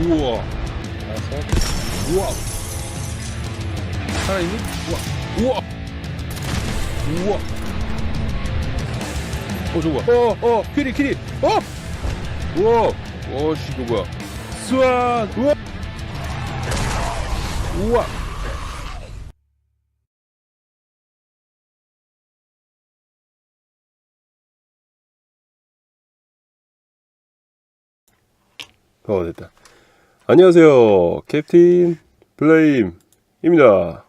우와. 알았어. 우와. 살아있니? 우와. 우와. 우와. 어, 저거 봐. 어, 어, 키리, 키리. 어! 우와. 어, 씨, 이거 뭐야. 스완! 우와. 우와. 어, 됐다. 안녕하세요. 캡틴 블레임입니다.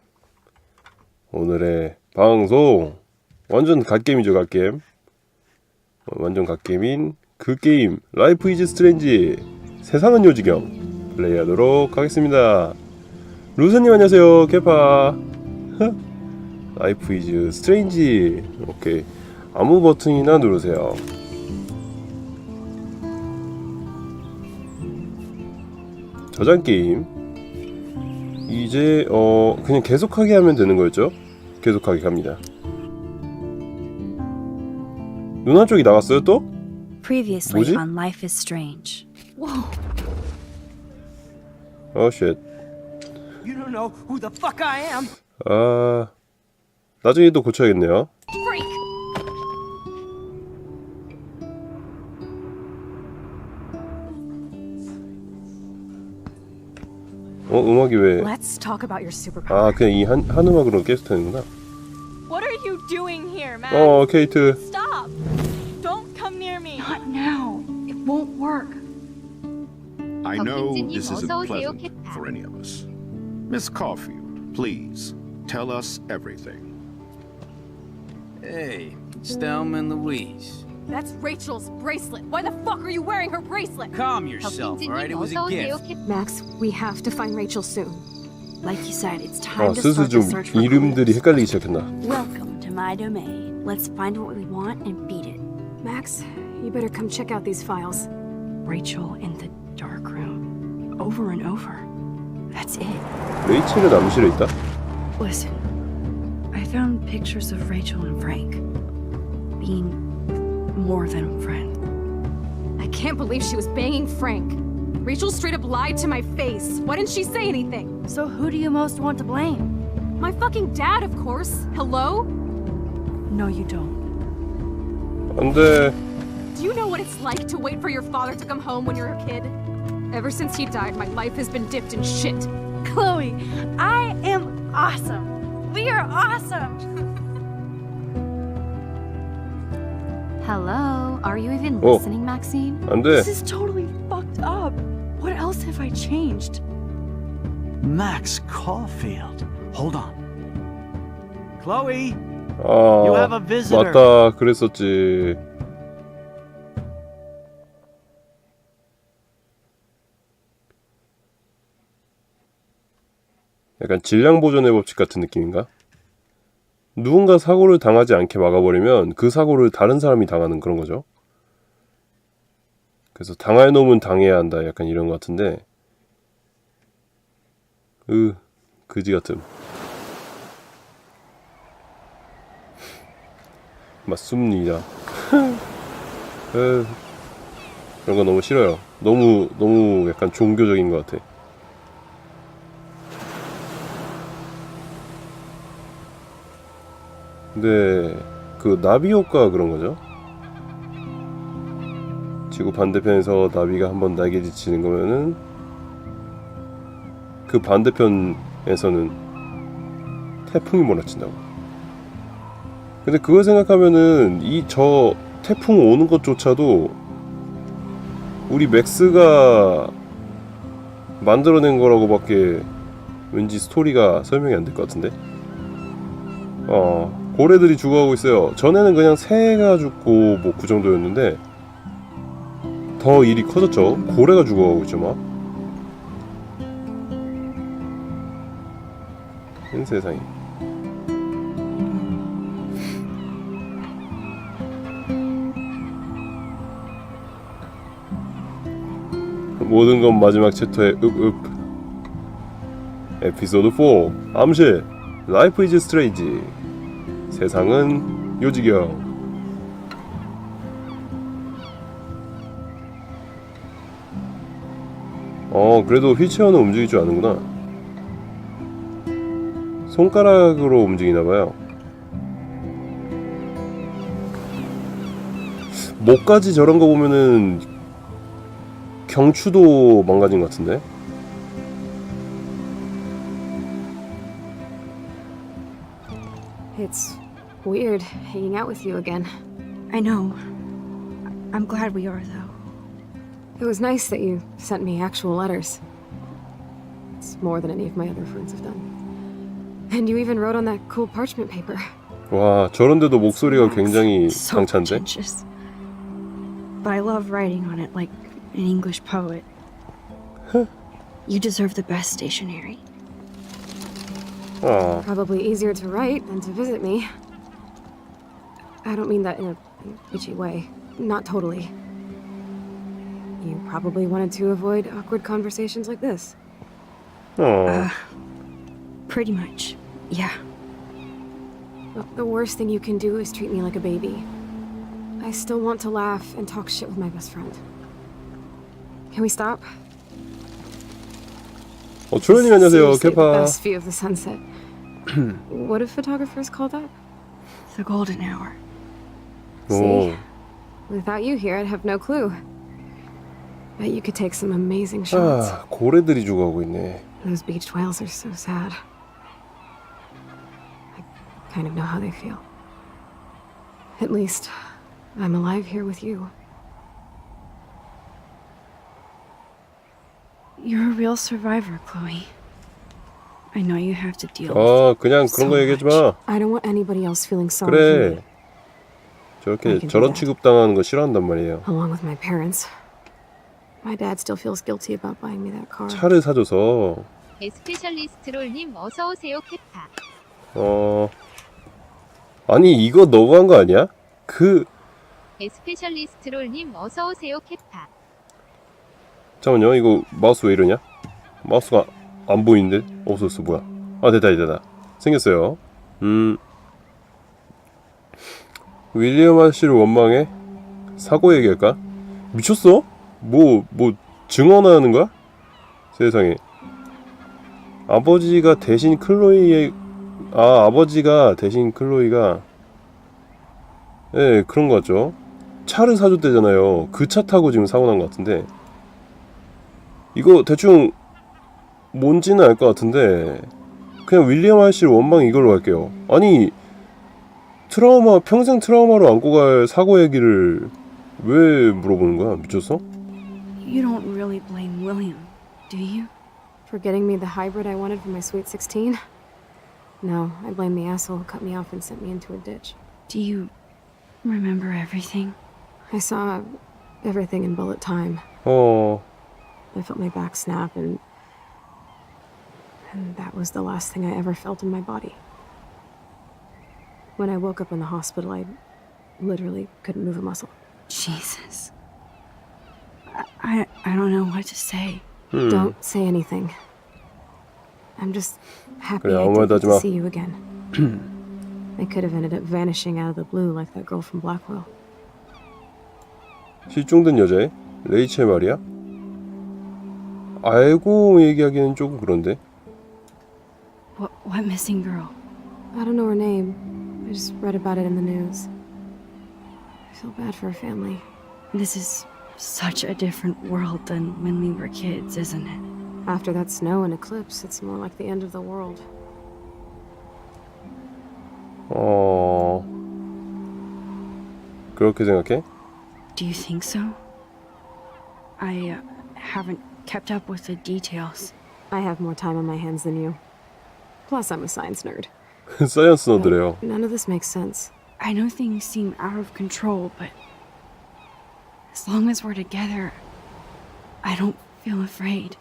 오늘의 방송 완전 갓게임이죠, 갓게임. 어, 완전 갓게임인 그 게임 라이프 이즈 스트레인지 세상은 요지경 플레이하도록 하겠습니다. 루스님 안녕하세요, 케파. 라이프 이즈 스트레인지 오케이 아무 버튼이나 누르세요. 저장 게임 이제 어 그냥 계속하게 하면 되는 거였죠? 계속하게 갑니다. 누나 쪽이 나갔어요 또? Previously 뭐지? on Life is Strange. 어 쉣. You don't know who the fuck I am. 아 나중에 또 고쳐야겠네요. 어 음악이 왜? Let's talk about your superpower. 아 그냥 이 한 한 음악으로 계속 되는구나. What are you doing here, man? 어 케이트. Stop! Don't come near me. Not now. It won't work. I know 경쟁진이 this isn't 어서 오세요, pleasant 캣타. for any of us. Miss Caulfield, please tell us everything. Hey, Stelman Louise. That's Rachel's bracelet. Why the fuck are you wearing her bracelet? Calm yourself, 경쟁진이 alright? It was a 어서 오세요, gift. 캣타. Max, we have to find Rachel soon. Like you said, it's 아 time to 슬슬 start the 좀 search for 이름들이 clues. 헷갈리기 시작했나. Welcome to my domain. Let's find what we want and beat it. Max, you better come check out these files. Rachel in the dark room. Over and over. That's it. 레이첼은 암실에 있다. Listen, I found pictures of Rachel and Frank being more than a friend. I can't believe she was banging Frank. Rachel straight up lied to my face. Why didn't she say anything? So who do you most want to blame? My fucking dad, of course. Hello? No, you don't. 안돼. Uh, do you know what it's like to wait for your father to come home when you're a kid? Ever since he died, my life has been dipped in shit. Chloe, I am awesome. We are awesome. Hello? Are you even Oh. listening, Maxine? 안돼. This is totally fucked up. What else have I changed? Max Caulfield. Hold on. Chloe, 아 You have a visitor. 맞다 그랬었지. 약간 질량 보존의 법칙 같은 느낌인가? 누군가 사고를 당하지 않게 막아버리면 그 사고를 다른 사람이 당하는 그런 거죠. 그래서 당할 놈은 당해야 한다. 약간 이런 것 같은데, 으 그지 같음. 맞습니다. 에, 그런 거 너무 싫어요. 너무 너무 약간 종교적인 것 같아. 근데 그 나비 효과 그런 거죠? 지구 반대편에서 나비가 한번 날개 지 치는 거면은 그 반대편에서는 태풍이 몰아친다고. 근데 그걸 생각하면은 이 저 태풍 오는 것조차도 우리 맥스가 만들어낸 거라고밖에 왠지 스토리가 설명이 안 될 것 같은데. 어 고래들이 죽어가고 있어요. 전에는 그냥 새가 죽고 뭐 그 정도였는데 더 일이 커졌죠. 고래가 죽어가고 있죠 막. 현 세상에. 모든 건 마지막 챕터의 읍읍 에피소드 4 암실 라이프 이즈 스트레이지 세상은 요지경. 어 그래도 휠체어는 움직일 줄 아는구나. 손가락으로 움직이나봐요. 목까지 저런 거 보면은 경추도 망가진 것 같은데 weird hanging out with you again. I know. I'm glad we are, though. It was nice that you sent me actual letters. It's more than any of my other friends have done. And you even wrote on that cool parchment paper. 와 저런데도 목소리가 Max, 굉장히 so 강찬데 pretentious. But I love writing on it like an English poet. you deserve the best stationery. 아 Probably easier to write than to visit me. I don't mean that in a in a bitchy way. Not totally. You probably wanted to avoid awkward conversations like this. 어. Pretty much. Yeah. But the worst thing you can do is treat me like a baby. I still want to laugh and talk shit with my best friend. Can we stop? 어 초연님 안녕하세요 Seriously, the 케파 best view of the sunset. what do photographers call that? The golden hour. 오 See? Without you here, I'd have no clue. Bet you could take some amazing shots. 아 고래들이 죽어가고 있네 Those beached whales are so sad. I kind of know how they feel. At least, I'm alive here with you. You're a real survivor, Chloe. I know you have to deal with 아 그냥 그런 거 So 얘기하지 마 I don't want anybody else feeling sorry for 그래 me, 저렇게 저런. 취급당하는 거 싫어한단 말이에요 along with my parents. My dad still feels guilty about buying me that car. 차를 사줘서 에스페셜리스트롤님 어서 오세요 캐파. 어 아니 이거 너가 한거 아니야? 그 에스페셜리스트롤님 어서 오세요 캐파. 잠깐만요 이거 마우스 왜 이러냐? 마우스가 안 보이는데? 없었어 뭐야 아 됐다 됐다 생겼어요 음 윌리엄 아씨를 원망해? 사고 얘기할까? 미쳤어? 뭐 뭐 증언하는 거야? 세상에 아버지가 대신 클로이의 아 아버지가 대신 클로이가 예 네, 그런 거 같죠 차를 사줬대잖아요 그 차 타고 지금 사고 난 것 같은데 이거 대충 뭔지는 알 것 같은데 그냥 윌리엄 아씨를 원망 이걸로 할게요. 아니 트라우마 평생 트라우마로 안고 갈 사고 얘기를 왜 물어보는 거야? 미쳤어? You don't really blame William, do you? For getting me the hybrid I wanted for my sweet 16? No, I blame the asshole who cut me off and sent me into a ditch. Do you remember everything? I saw everything in bullet time. 어 I felt my back snap and and that was the last thing I ever felt in my body. When I woke up in the hospital, I literally couldn't move a muscle. Jesus. I, I, I don't know what to say. 음. Don't say anything. I'm just happy 그래, I 아무 말도 didn't 하지 마. see you again. I could have ended up vanishing out of the blue like that girl from Blackwell. 실종된 여자애 레이첼 말이야? 알고 얘기하기는 조금 그런데 What, what missing girl? I don't know her name. I just read about it in the news. I feel bad for her family. This is such a different world than when we were kids, isn't it? After that snow and eclipse, it's more like the end of the world. 어 그렇게 생각해? Do you think so? I uh, haven't kept up with the details. I have more time on my hands than you. Plus, I'm a science nerd. None of this makes sense. I know things seem out of control, but as long as we're together, I don't feel afraid.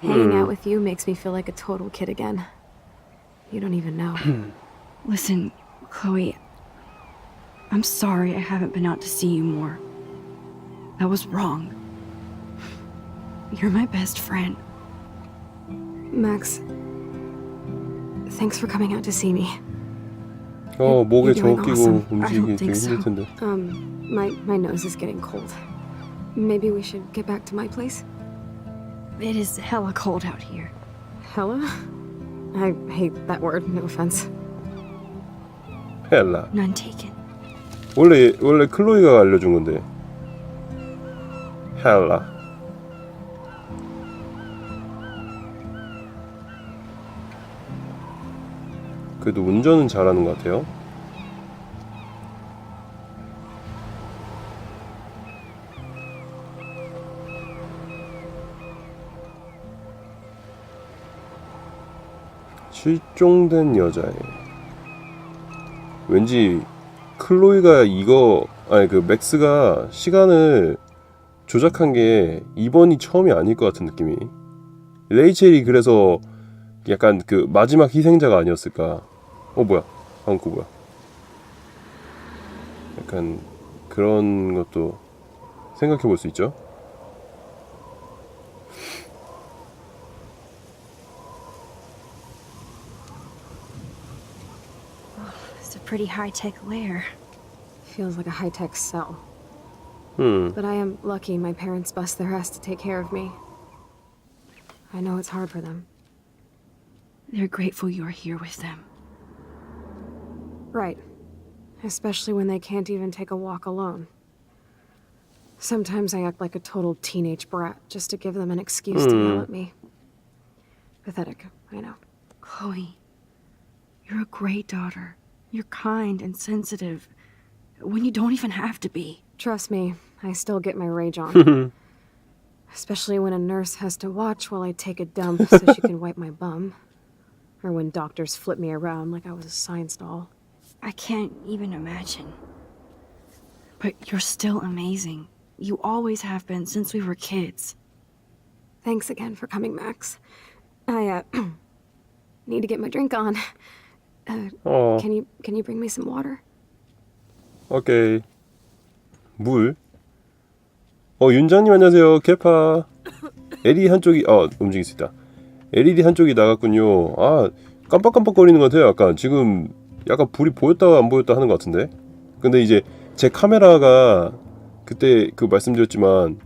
Hanging out with you makes me feel like a total kid again. You don't even know. Listen, Chloe, I'm sorry I haven't been out to see you more. That was wrong. You're my best friend. Max, thanks for coming out to see me. 어 목에 You're 저 doing 끼고 awesome. I 움직이기 don't 되게 think so. 힘들 텐데. Um, my my nose is getting cold. Maybe we should get back to my place. It is hella cold out here. Hella? I hate that word, no offense. 헬라. None taken. 원래 원래 클로이가 알려준 건데. 헬 그래도 운전은 잘하는 것 같아요. 실종된 여자애. 왠지 클로이가 이거 아니 그 맥스가 시간을 조작한 게 이번이 처음이 아닐 것 같은 느낌이. 레이첼이 그래서 약간 그 마지막 희생자가 아니었을까. 어 뭐야? 방금 그 뭐야? 약간 그런 것도 생각해 볼 수 있죠. It's a pretty high-tech lair. Feels like a high tech cell. 음. But I am lucky my parents bust their ass to take care of me. I know it's hard for them. They're grateful you're here with them. Right. Especially when they can't even take a walk alone. Sometimes I act like a total teenage brat just to give them an excuse to yell hmm. at me. Pathetic, I know. Chloe, you're a great daughter. You're kind and sensitive when you don't even have to be. Trust me, I still get my rage on. Especially when a nurse has to watch while I take a dump so she can wipe my bum. Or when doctors flip me around like I was a science doll. I can't even imagine. But you're still amazing. You always have been since we were kids. Thanks again for coming, Max. I uh need to get my drink on. Uh, 어. can you can you bring me some water? 오케이. 물. 어, 윤장님 안녕하세요. 개파. LED 한쪽이 어, 움직일 수 있다. LED 한쪽이 나갔군요. 아, 깜빡깜빡거리는 것 같아요. 약간 지금 약간 불이 보였다 안 보였다 하는 것 같은데. 근데 이제 제 카메라가 그때 그 말씀드렸지만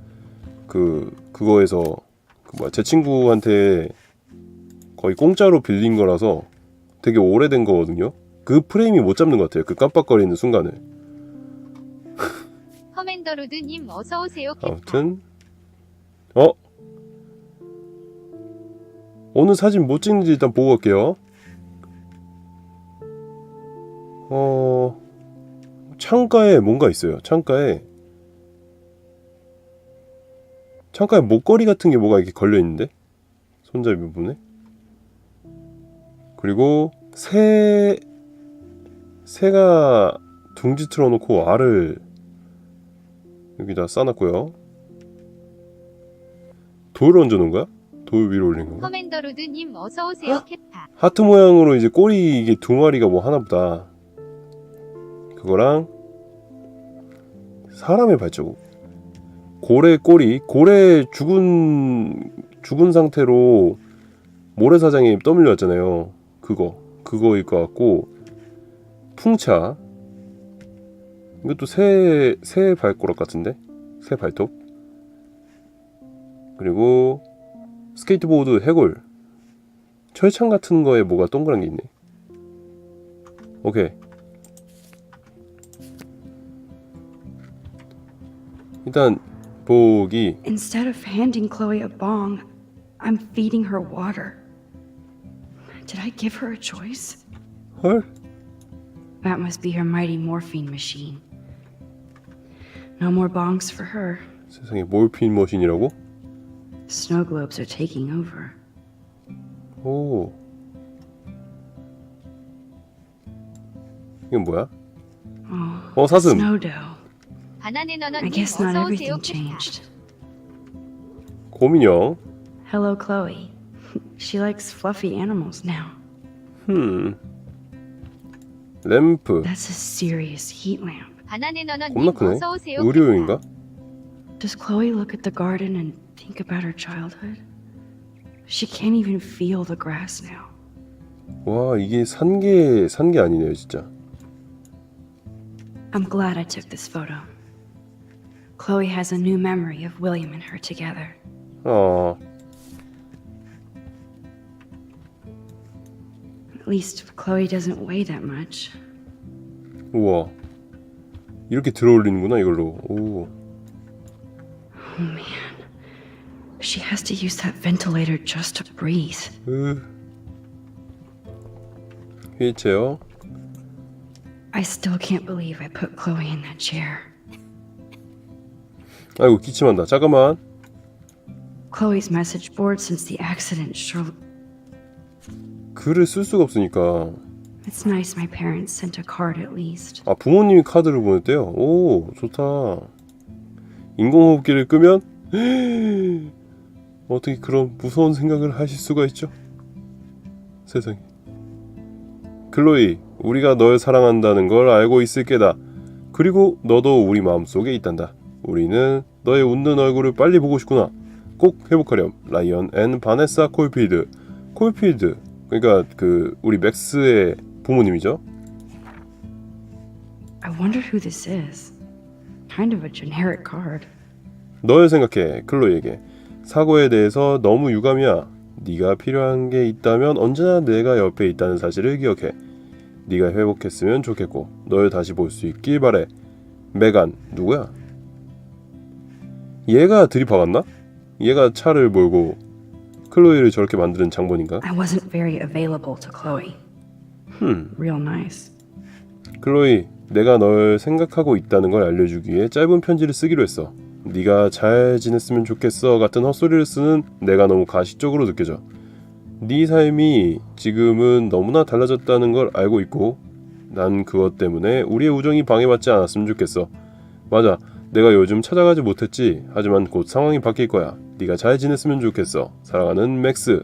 그 그거에서 그 뭐야 제 친구한테 거의 공짜로 빌린 거라서 되게 오래된 거거든요. 그 프레임이 못 잡는 것 같아요. 그 깜빡거리는 순간을. 커맨더로드님 어서 오세요 캐파. 아무튼 어 어느 사진 못 찍는지 일단 보고 갈게요. 어 창가에 뭔가 있어요. 창가에 창가에 목걸이 같은 게 뭐가 이렇게 걸려 있는데 손잡이 부분에 그리고 새 새가 둥지 틀어놓고 알을 여기다 싸놨고요. 돌을 얹어놓은 거야? 돌 위로 올린 건가? 커맨더로드님 어서 오세요 캐파. 하트 모양으로 이제 꼬리 이게 두 마리가 뭐 하나보다. 그거랑 사람의 발자국. 고래 꼬리, 고래 죽은 죽은 상태로 모래사장에 떠밀려 왔잖아요. 그거, 그거일 것 같고 풍차. 이것도 새, 새 발가락 같은데? 새 발톱. 그리고 스케이트보드 해골. 철창 같은 거에 뭐가 동그란 게 있네. 오케이. 일단 보기 Instead of handing Chloe a bong, I'm feeding her water. Did I give her a choice? 헐 That must be her mighty morphine machine. No more bongs for her. 세상에 몰핀 머신이라고? Snow globes are taking over. 오 이건 뭐야? Oh, 어 사슴 snow dough. 바나네 I 너너님 guess not 어서오세요 everything 캐파. changed. 곰인형 Hello, Chloe. She likes fluffy animals now. 흠 램프 That's a serious heat lamp. 바나네 너너님 겁나 크네 어서오세요 의료용인가? Does Chloe look at the garden and Think about her childhood. She can't even feel the grass now. 와 이게 산 게 아니네요 진짜. I'm glad I took this photo. Chloe has a new memory of William and her together. 어 At least Chloe doesn't weigh that much. 우와 이렇게 들어올리는구나 이걸로. 오. Oh man. She has to use that ventilator just to breathe. 으. 휠체어. I still can't believe I put Chloe in that chair. 아이고 기침한다. 잠깐만. Chloe's message board since the accident sure. 글을 쓸 수가 없으니까. It's nice my parents sent a card at least. 아 부모님이 카드를 보냈대요. 오 좋다. 인공호흡기를 끄면 어떻게 그런 무서운 생각을 하실 수가 있죠? 세상에. 클로이, 우리가 널 사랑한다는 걸 알고 있을 게다. 그리고 너도 우리 마음속에 있단다. 우리는 너의 웃는 얼굴을 빨리 보고 싶구나. 꼭 회복하렴. 라이언 앤 바네사 콜필드. 콜필드. 그러니까 그 우리 맥스의 부모님이죠. I wonder who this is. Kind of a generic card. 널 생각해 클로이에게 사고에 대해서 너무 유감이야 네가 필요한 게 있다면 언제나 내가 옆에 있다는 사실을 기억해 네가 회복했으면 좋겠고 널 다시 볼 수 있길 바래 메간 누구야? 얘가 들이박았나? 얘가 차를 몰고 클로이를 저렇게 만드는 장본인가? I wasn't very available to Chloe. 흠 Real nice. 클로이 내가 널 생각하고 있다는 걸 알려주기 위해 짧은 편지를 쓰기로 했어 네가 잘 지냈으면 좋겠어 같은 헛소리를 쓰는 내가 너무 가식적으로 느껴져. 네 삶이 지금은 너무나 달라졌다는 걸 알고 있고 난 그것 때문에 우리의 우정이 방해받지 않았으면 좋겠어. 맞아 내가 요즘 찾아가지 못했지. 하지만 곧 상황이 바뀔 거야. 네가 잘 지냈으면 좋겠어. 사랑하는 맥스.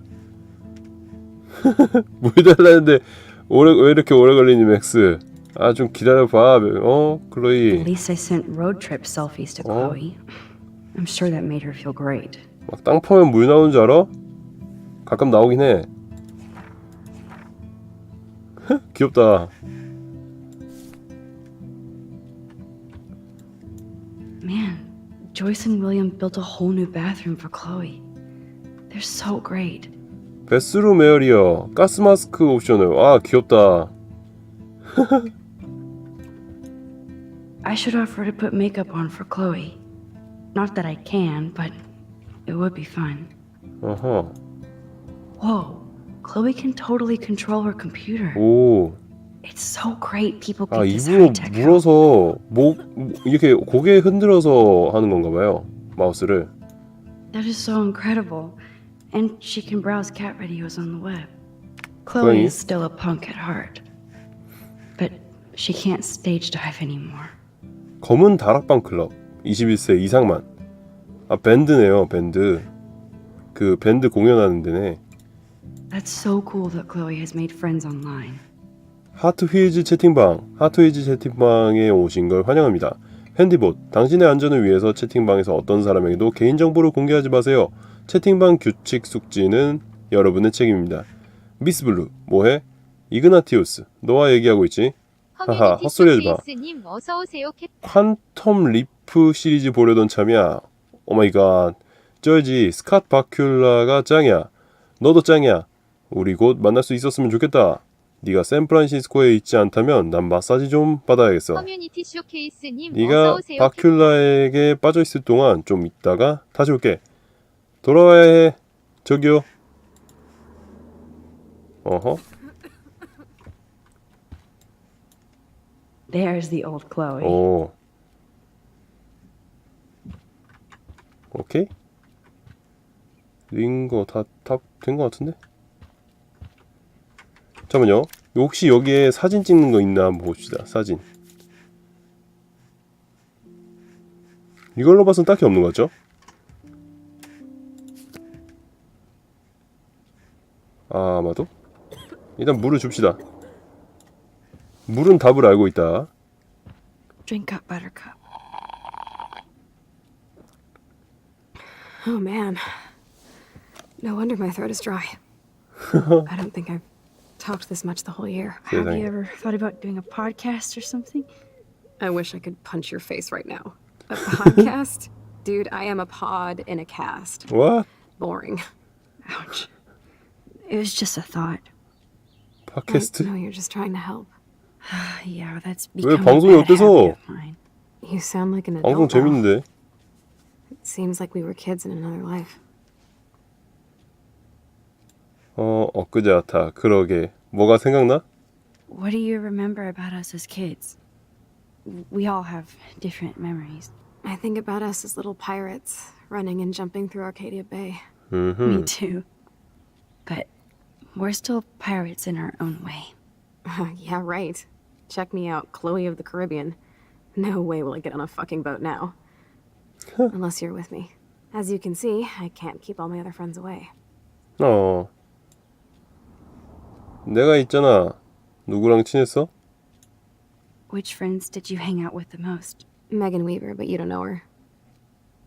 물 달라는데 오래 왜 이렇게 오래 걸리니 맥스 아 좀 기다려봐 어 클로이 At least I sent road trip selfies to Oh. Chloe. I'm sure that made her feel great. 막 땅 파면 물 나오는 줄 알아? 가끔 나오긴 해 귀엽다 Man, Joyce and William built a whole new bathroom for Chloe. They're so great. 베스룸 에어리어 가스 마스크 옵션을 아 귀엽다 I should offer to put makeup on for Chloe. Not that I can, but it would be fun. 어허 Whoa, Chloe can totally control her computer. 오 It's so great people 아 get this 입으로 high-tech help. 물어서 목 이렇게 고개 흔들어서 하는 건가 봐요 마우스를 That is so incredible. And she can browse cat videos on the web. Chloe? Chloe is still a punk at heart. But she can't stage dive anymore. 검은 다락방 클럽 21세 이상만. 아 밴드네요 밴드. 그 밴드 공연하는 데네. That's so cool that Chloe has made friends online. 하트 휘즈 채팅방 하트 휘즈 채팅방에 오신 걸 환영합니다. 핸디봇 당신의 안전을 위해서 채팅방에서 어떤 사람에게도 개인정보를 공개하지 마세요. 채팅방 규칙 숙지는 여러분의 책임입니다. 미스블루 뭐해? 이그나티우스 너와 얘기하고 있지 하하, 헛소리 하지 마. 쇼케이스님 어서 오세요 캣. 퀀텀 리프 시리즈 보려던 참이야. 오마이갓. 저지 스캇 바큘라가 짱이야. 너도 짱이야. 우리 곧 만날 수 있었으면 좋겠다. 네가 샌프란시스코에 있지 않다면 난 마사지 좀 받아야겠어. 커뮤니티 쇼케이스 님 어서 네가 오세요 캣. 바큘라에게 빠져 있을 동안 좀 있다가 다시 올게. 돌아와야 해. 저기요. 어허. There's the old Chloe. 오. 오케이. 링거 다다된 것 같은데. 잠깐만요. 혹시 여기에 사진 찍는 거 있나 한번 봅시다. 사진. 이걸로 봐선 딱히 없는 것 같죠? 아, 아마도? 일단 물을 줍시다. 물은 답을 알고 있다. Drink up, Buttercup. Oh man. No wonder my throat is dry. I don't think I've talked this much the whole year. Have 세상에. you ever thought about doing a podcast or something? I wish I could punch your face right now. A podcast? Dude, I am a pod in a cast. 와? Boring. Ouch. It was just a thought. 팟캐스트? I know you're just trying to help. yeah, that's 왜 become 방송이 a bad 어때서? habit of mine. You sound like an 방송 adult now. 재밌는데. It seems like we were kids in another life. 어, 엊그제 같아. 그러게. 뭐가 생각나? What do you remember about us as kids? We all have different memories. I think about us as little pirates running and jumping through Arcadia Bay. Me 음. too. But we're still pirates in our own way. yeah, right. Check me out, Chloe of the Caribbean. No way will I get on a fucking boat now. Unless you're with me. As you can see, I can't keep all my other friends away. 어. 내가 있잖아. 누구랑 친했어? Which friends did you hang out with the most? Megan Weaver, but you don't know her.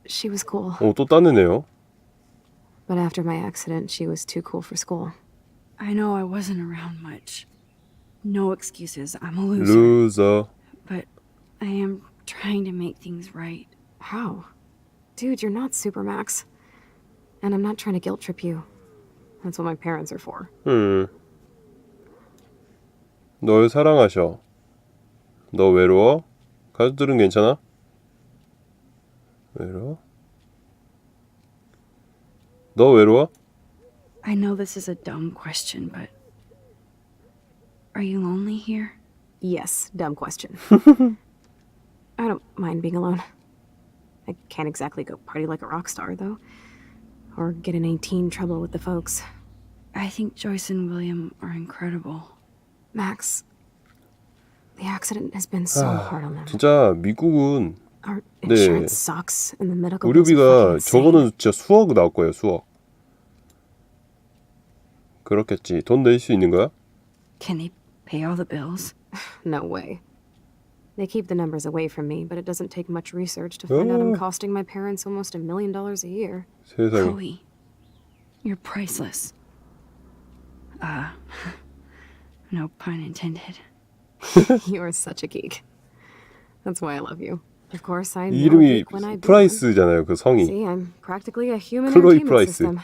She was cool, 어, 또 딴 애네요. but after my accident, she was too cool for school. I know I wasn't around much. No excuses. I'm a loser. 루저. But I am trying to make things right. How? Dude, you're not Supermax. And I'm not trying to guilt trip you. That's what my parents are for. 음. 널 사랑하셔. 너 외로워? 가족들은 괜찮아? 외로워? 너 외로워? I know this is a dumb question, but are you lonely here? Yes, dumb question. I don't mind being alone. I can't exactly go party like a rock star, though. Or get in any teen trouble with the folks. I think Joyce and William are incredible. Max, the accident has been so hard on them. 진짜 미국은 Our 네. insurance sucks, and the medical bills are fucking 의료비가 insane. 저거는 진짜 수억 나올 거예요, 수억. 그렇겠지. 돈 낼 수 있는 거야? Can they pay all the bills? No way. They keep the numbers away from me, but it doesn't take much research to find out I'm Oh. costing my parents almost a million dollars a year. 세상에. Chloe, you're priceless. Uh, no pun intended. you are such a geek. That's why I love you. Of course, I know a 이름이 geek when I be one. 프라이스잖아요, 그 성이. See, I'm practically a human Chloe entertainment Price. system.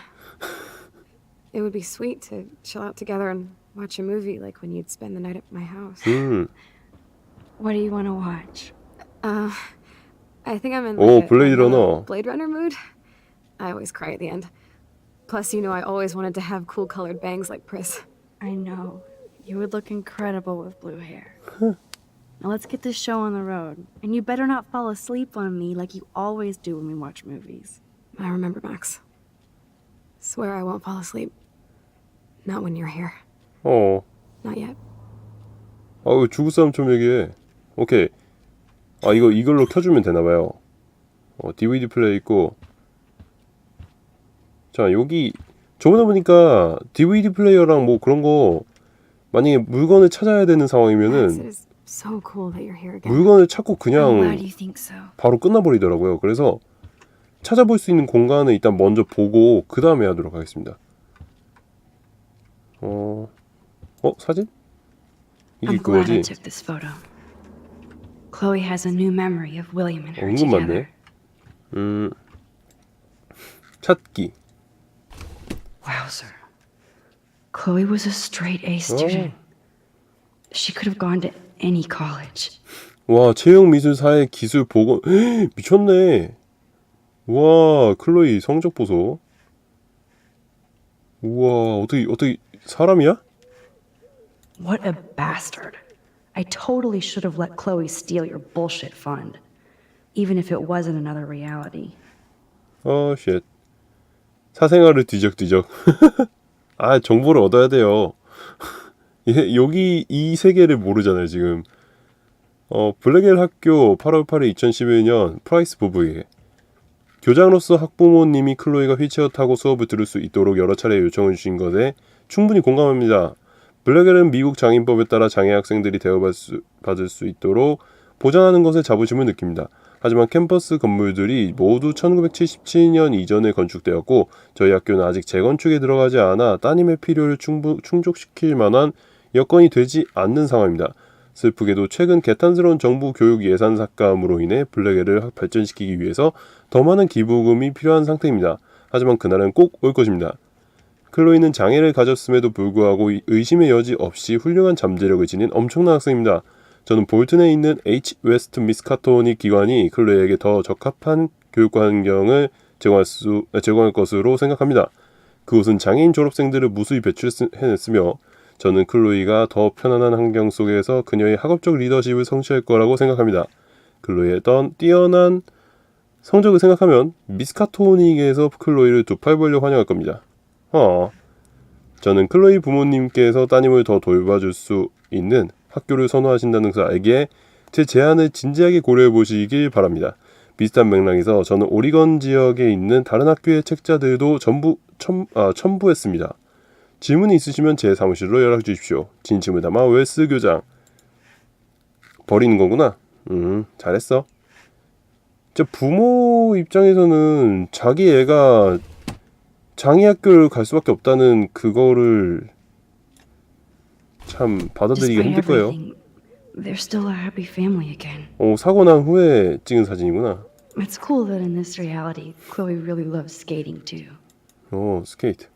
It would be sweet to chill out together and watch a movie like when you'd spend the night at my house. Mm. What do you want to watch? Uh, I think I'm in oh, like, oh, Blade Runner. Blade Runner mood. I always cry at the end. Plus, you know, I always wanted to have cool colored bangs like Pris. I know. You would look incredible with blue hair. now let's get this show on the road. And you better not fall asleep on me like you always do when we watch movies. I remember, Max. Swear I won't fall asleep. Not when you're here. 어. Not yet. 아우 죽을 사람 좀 얘기해. 오케이. 아 이거 이걸로 켜주면 되나 봐요. 어, DVD 플레이 있고. 자 여기 저번에 보니까 DVD 플레이어랑 뭐 그런 거 만약에 물건을 찾아야 되는 상황이면은. 물건을 찾고 그냥 so. 바로 끝나버리더라고요. 그래서 찾아볼 수 있는 공간을 일단 먼저 보고 그 다음에 하도록 하겠습니다. 어, 어 사진? 이게 I'm glad I 그거지. took this photo. Chloe has a new memory of William and her 은근 together. 많네. 음, 찾기. Wowzer. Chloe was a straight A student. She could have gone to any college. 와, 체형 미술 사회 기술 보건 미쳤네. 와, 클로이 성적 보소. 우와, 어떻게 어떻게 사람이야? What a bastard. I totally should have let Chloe steal your bullshit fund, even if it wasn't another reality. 어, 쉣. 사생활을 뒤적뒤적. 아, 정보를 얻어야 돼요. 예, 여기 이 세계를 모르잖아요, 지금. 어, 블랙엘 학교 8월 8일 2011년 프라이스 부부에게 교장으로서 학부모님이 클로이가 휠체어 타고 수업을 들을 수 있도록 여러 차례 요청을 주신 것에 충분히 공감합니다. 블랙엘은 미국 장인법에 따라 장애 학생들이 대우받을 수, 있도록 보장하는 것에 자부심을 느낍니다. 하지만 캠퍼스 건물들이 모두 1977년 이전에 건축되었고 저희 학교는 아직 재건축에 들어가지 않아 따님의 필요를 충분, 충족시킬 만한 여건이 되지 않는 상황입니다. 슬프게도 최근 개탄스러운 정부 교육 예산 삭감으로 인해 블랙엘을 발전시키기 위해서 더 많은 기부금이 필요한 상태입니다. 하지만 그날은 꼭 올 것입니다. 클로이는 장애를 가졌음에도 불구하고 이- 의심의 여지 없이 훌륭한 잠재력을 지닌 엄청난 학생입니다. 저는 볼튼에 있는 H 웨스트 미스카토닉 기관이 클로이에게 더 적합한 교육 환경을 제공할, 수, 아, 제공할 것으로 생각합니다. 그곳은 장애인 졸업생들을 무수히 배출해냈으며 저는 클로이가 더 편안한 환경 속에서 그녀의 학업적 리더십을 성취할 거라고 생각합니다. 클로이의 던 뛰어난 성적을 생각하면 미스카토닉에서 클로이를 두 팔 벌려 환영할 겁니다. 어. 저는 클로이 부모님께서 따님을 더 돌봐줄 수 있는 학교를 선호하신다는 것을 알기에 제 제안을 진지하게 고려해 보시길 바랍니다. 비슷한 맥락에서 저는 오리건 지역에 있는 다른 학교의 책자들도 전부 첨, 아, 첨부했습니다. 질문이 있으시면 제 사무실로 연락 주십시오. 진심을 담아 웨스 교장. 버리는 거구나. 음, 잘했어. 진짜 부모 입장에서는 자기 애가 장애 학교를 갈 수밖에 없다는 그거를 참 받아들이기 힘들 거예요. they're still a happy family again. 어, 사고 난 후에 찍은 사진이구나. It's cool that in this reality, Chloe really loves skating too. 어, 스케이트.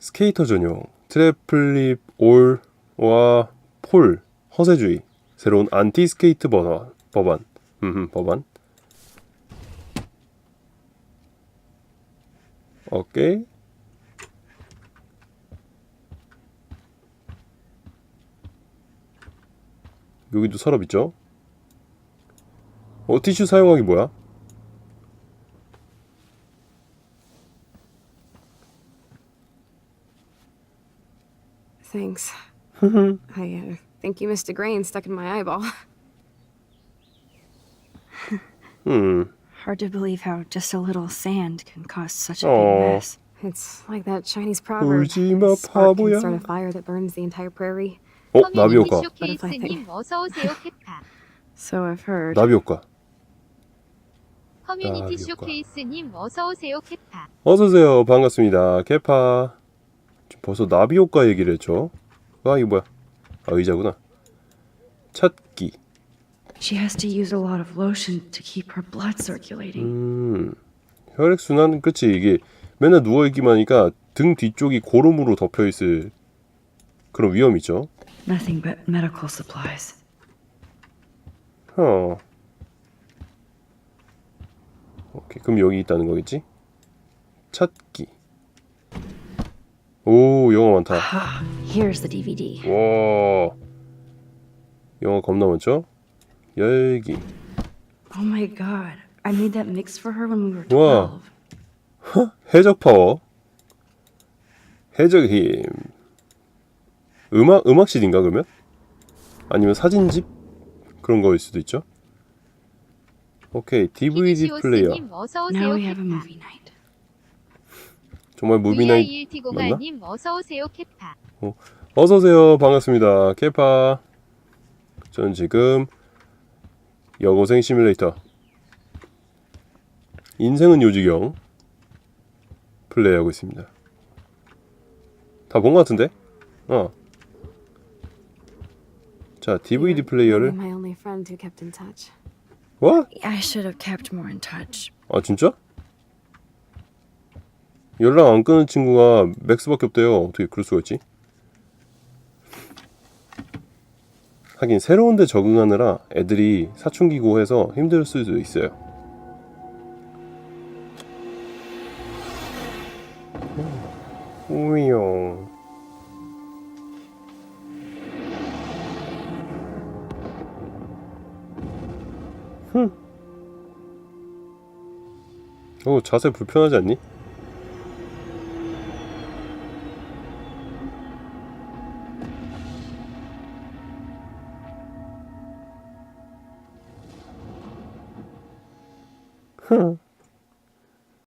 스케이터 전용 트래플립 올와 폴 허세주의 새로운 안티 스케이트 법안 법안 음 법안 오케이 여기도 서랍 있죠? 어 티슈 사용하기 뭐야? Thanks. I uh, think you missed a grain stuck in my eyeball. 음 Hard to believe how just a little sand can cause such a big Aw. mess. It's like that Chinese proverb. 울지 마, Spark can 바보야. start a fire that burns the entire prairie. 어? 나비 커뮤니티 효과 쇼케이스님 어서 오세요 캣파. So I've heard. 나비 효과 커뮤니티 효과. 쇼케이스님 어서 오세요 캣파. 어서 오세요 반갑습니다 케파 지금 벌써 나비 효과 얘기를 했죠 아 이거 뭐야 아 의자구나 찾기 She has to use a lot of lotion to keep her blood circulating. 음 혈액 순환 그치 이게 맨날 누워 있기만 하니까 등 뒤쪽이 고름으로 덮여 있을 그런 위험이 있죠 Nothing but medical supplies. 어. 오케이 그럼 여기 있다는 거겠지 찾기 오 영화 많다 Ah, here's the DVD. 와 영화 겁나 많죠? 열기 Oh my god. I made that mix for her when we were Wow. 12. 해적 파워 해적 힘 음악 음악 CD인가 그러면? 아니면 사진집 그런 거일 수도 있죠. 오케이 DVD 플레이어 어서 Now 오세요 we have a movie night. 정말 무비나이 VIL 티고가님 어서 오세요 캣파. 어서 오세요 반갑습니다 케파 저는 지금 여고생 시뮬레이터 인생은 요지경 플레이하고 있습니다 다 본 것 같은데? 어. 자 DVD 플레이어를 my only friend who kept in touch. 와? I should have kept more in touch. 아 진짜? 연락 안 끊은 친구가 맥스밖에 없대요 어떻게 그럴 수가 있지? 하긴 새로운 데 적응하느라 애들이 사춘기 고 해서 힘들 수도 있어요. 우용 어 자세 불편하지 않니?